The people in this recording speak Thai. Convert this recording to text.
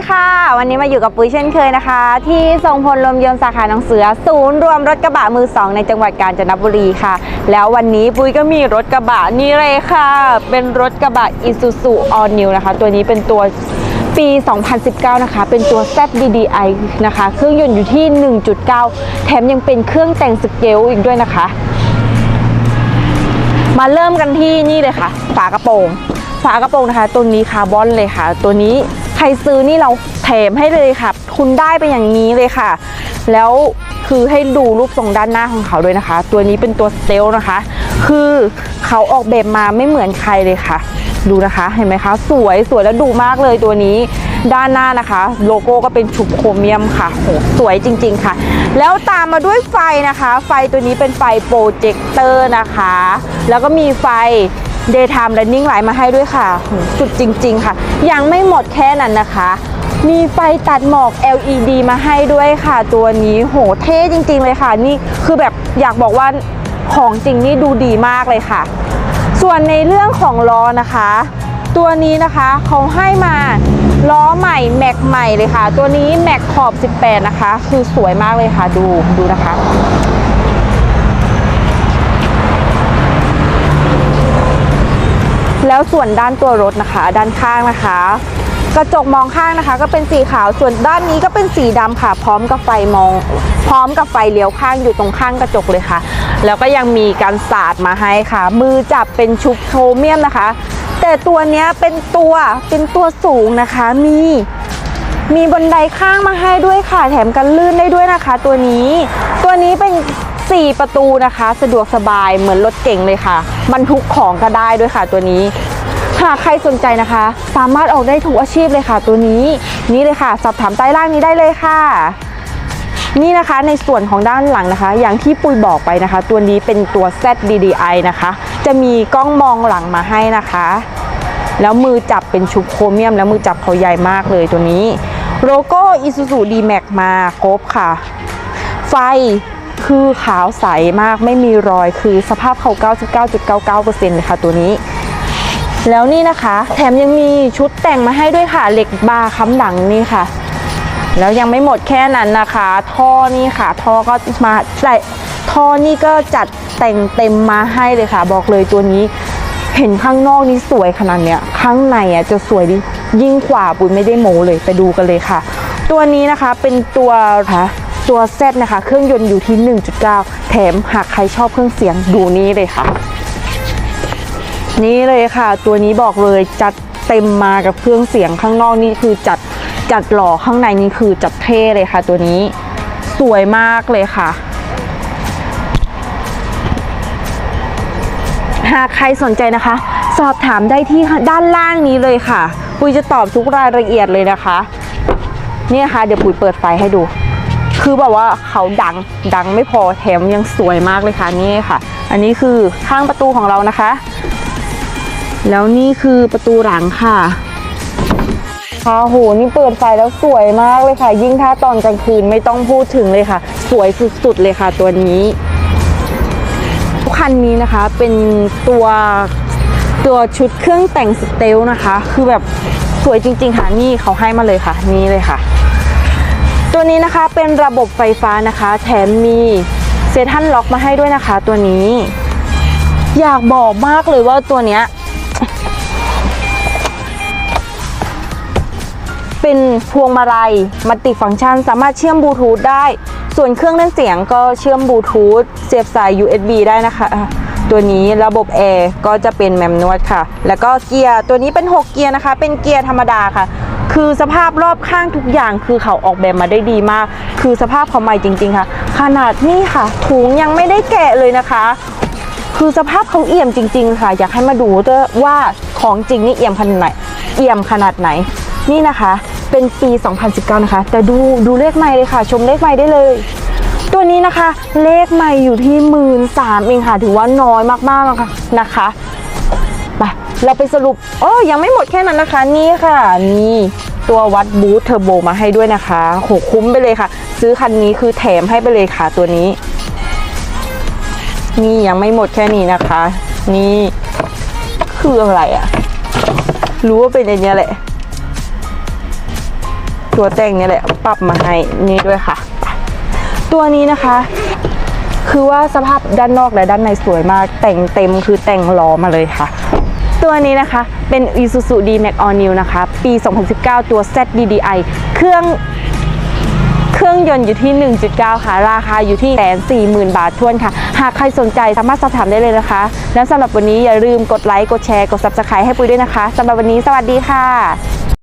ดีค่ะ วันนี้มาอยู่กับปุ้ยเช่นเคยนะคะ ที่ทรงพลลมยนต์สาขาหนองเสือ ศูนย์รวมรถกระบะมือสองในจังหวัดกาญจนบุรีค่ะ แล้ววันนี้ปุ้ยก็มีรถกระบะนี่เลยค่ะ เป็นรถกระบะ Isuzu All New นะคะ ตัวนี้เป็นตัวปี 2019 นะคะ เป็นตัว ZDDI นะคะ เครื่องยนต์อยู่ที่ 1.9 แถมยังเป็นเครื่องแต่งสเกลอีกด้วยนะคะ มาเริ่มกันที่นี่เลยค่ะ ฝากระโปรง ฝากระโปรงนะคะ ตัวนี้คาร์บอนเลยค่ะ ตัวนี้ ครซื้อนี่เราแถมให้เลยค่ะ คุณได้เป็นอย่างนี้เลยค่ะ แล้วคือให้ดูรูปทรงด้านหน้าของเขาด้วยนะคะ ตัวนี้เป็นตัวสเตลนะคะ คือเขาออกแบบมาไม่เหมือนใครเลยค่ะ ดูนะคะเห็นไหมคะ สวยสวยแล้วดูมากเลยตัวนี้ด้านหน้านะคะ โลโก้ก็เป็นชุบโครเมียมค่ะโหสวยจริง ๆค่ะ แล้วตามมาด้วยไฟนะคะ ไฟตัวนี้เป็นไฟโปรเจคเตอร์นะคะ แล้วก็มีไฟ Daytime Running Light มาให้ด้วยค่ะ สุดจริง ๆ ค่ะ ยังไม่หมดแค่นั้นนะคะ มีไฟตัดหมอก LED มาให้ด้วยค่ะ ตัวนี้โหเท่จริง ๆ เลยค่ะ นี่คือแบบอยากบอกว่าของจริงนี่ดูดีมากเลยค่ะ ส่วนในเรื่องของล้อนะคะ ตัวนี้นะคะเขาให้มาล้อใหม่แม็กใหม่เลยค่ะ ตัวนี้แม็กขอบ 18 นะคะ คือสวยมากเลยค่ะ ดูดูนะคะ แล้วส่วนด้านตัวรถนะคะ ด้านข้างนะคะ กระจกมองข้างนะคะ ก็เป็นสีขาวส่วนด้านนี้ก็เป็นสีดำค่ะ พร้อมกับไฟมอง พร้อมกับไฟเลี้ยวข้างอยู่ตรงข้างกระจกเลยค่ะ แล้วก็ยังมีการสาดมาให้ค่ะ มือจับเป็นชุบโครเมียมนะคะ แต่ตัวนี้เป็นตัวเป็นตัวสูงนะคะ มี มีบันไดข้างมาให้ด้วยค่ะ แถมกันลื่นได้ด้วยนะคะ ตัวนี้ ตัวนี้เป็น 4 ประตูนะคะ สะดวกสบายเหมือนรถเก่งเลยค่ะ บรรทุกของก็ได้ด้วยค่ะตัวนี้หากใครสนใจนะคะ สามารถออกได้ทุกอาชีพเลยค่ะ ตัวนี้นี่เลยค่ะ สอบถามใต้ล่างนี้ได้เลยค่ะ นี่นะคะในส่วนของด้านหลังนะคะ อย่างที่ปุยบอกไปนะคะ ตัวนี้เป็นตัว ZDDI นะคะ จะมีกล้องมองหลังมาให้นะคะ แล้วมือจับเป็นชุบโครเมียม แล้วมือจับเขาใหญ่มากเลยตัวนี้ โลโก้ Isuzu D-Max มาครบค่ะ ไฟ คือขาวใสมากไม่มีรอยคือสภาพเขา 99.99%เลยค่ะตัวนี้ แล้วนี่นะคะ แถมยังมีชุดแต่งมาให้ด้วยค่ะเหล็กบาร์ค้ำหลังนี่ค่ะ แล้วยังไม่หมดแค่นั้นนะคะ ท่อนี่ค่ะ ท่อก็มาแต่ท่อนี่ก็จัดแต่งเต็มมาให้เลยค่ะ บอกเลยตัวนี้เห็นข้างนอกนี่สวยขนาดเนี้ยข้างในอะจะสวยดิยิ่งกว่าปุ้ยไม่ได้โมเลยไปดูกันเลยค่ะ ตัวนี้นะคะเป็นตัวค่ะ ตัวเซตนะคะ เครื่องยนต์อยู่ที่ 1.9 แถมหากใครชอบเครื่องเสียงดูนี้เลยค่ะ นี่เลยค่ะ ตัวนี้บอกเลยจัดเต็มมากับเครื่องเสียงข้างนอกนี่คือจัดจัดหล่อข้างในนี่คือจัดเท่เลยค่ะ ตัวนี้สวยมากเลยค่ะ หากใครสนใจนะคะ สอบถามได้ที่ด้านล่างนี้เลยค่ะ ปุยจะตอบทุกรายละเอียดเลยนะคะ เนี่ยค่ะ เดี๋ยวปุยเปิดไฟให้ดู คือแบบว่าเขาดังดังไม่พอแถมยังสวยมากเลยค่ะนี่ค่ะ อันนี้คือข้างประตูของเรานะคะ แล้วนี่คือประตูหลังค่ะค่ะโหนี่เปิดไฟแล้วสวยมากเลยค่ะ ยิ่งถ้าตอนกลางคืนไม่ต้องพูดถึงเลยค่ะ สวยสุดๆเลยค่ะ ตัวนี้คันนี้นะคะเป็นตัวตัวชุดเครื่องแต่งสเตลนะคะ คือแบบสวยจริง ๆ ค่ะนี่เขาให้มาเลยค่ะ นี่เลยค่ะ ตัวนี้นะคะเป็นระบบไฟฟ้านะคะ แถมมีเซทันล็อกมาให้ด้วยนะคะ ตัวนี้ อยากบอกมากเลยว่าตัวเนี้ยเป็นพวงมาลัยมัลติฟังก์ชัน สามารถเชื่อมบลูทูธได้ ส่วนเครื่องเล่นเสียงก็เชื่อมบลูทูธเสียบสาย USB ได้นะคะอะตัวนี้ระบบแอร์ก็จะเป็นแมมนวดค่ะ แล้วก็เกียร์ตัวนี้เป็น 6 เกียร์นะคะ เป็นเกียร์ธรรมดาค่ะ คือสภาพรอบข้างทุกอย่างคือเขาออกแบบมาได้ดีมาก คือสภาพเขาใหม่จริง ๆ ค่ะ ขนาดนี้ค่ะ ถุงยังไม่ได้แกะเลยนะคะ คือสภาพเขาเอี่ยมจริง ๆ ค่ะ อยากให้มาดูด้วยว่าของจริงนี่เอี่ยมขนาดไหนเอี่ยมขนาดไหน นี่นะคะ เป็นปี 2019 นะคะ แต่ดูดูเลขใหม่เลยค่ะ ชมเลขใหม่ได้เลยตัวนี้นะคะเลขใหม่อยู่ที่หมื่นสามเองค่ะ ถือว่าน้อยมากๆแล้วค่ะนะคะ เราไปสรุปโอ้ยังไม่หมดแค่นั้นนะคะ นี่ค่ะ นี่ตัววัดบูทเทอร์โบมาให้ด้วยนะคะโหคุ้มไปเลยค่ะ ซื้อคันนี้คือแถมให้ไปเลยค่ะตัวนี้ นี่ยังไม่หมดแค่นี้นะคะ นี่คืออะไรอะรู้ว่าเป็นอันเนี้แหละ ตัวแต่งนี่แหละ ปรับมาให้นี่ด้วยค่ะ ตัวนี้นะคะ คือว่าสภาพด้านนอกและด้านในสวยมาก แต่งเต็มคือแต่งล้อมาเลยค่ะ ตัวนี้นะคะเป็น Isuzu D-Max All New นะคะ ปี 2019 ตัว ZDDI เครื่องเครื่องยนต์อยู่ที่ 1.9 ค่ะ ราคาอยู่ที่แสนสี่หมื่นบาททวนค่ะ หากใครสนใจสามารถสอบถามได้เลยนะคะ แล้วสำหรับวันนี้อย่าลืมกดไลค์ กดแชร์ กด Subscribe ให้ปุ้ยด้วยนะคะสำหรับวันนี้สวัสดีค่ะ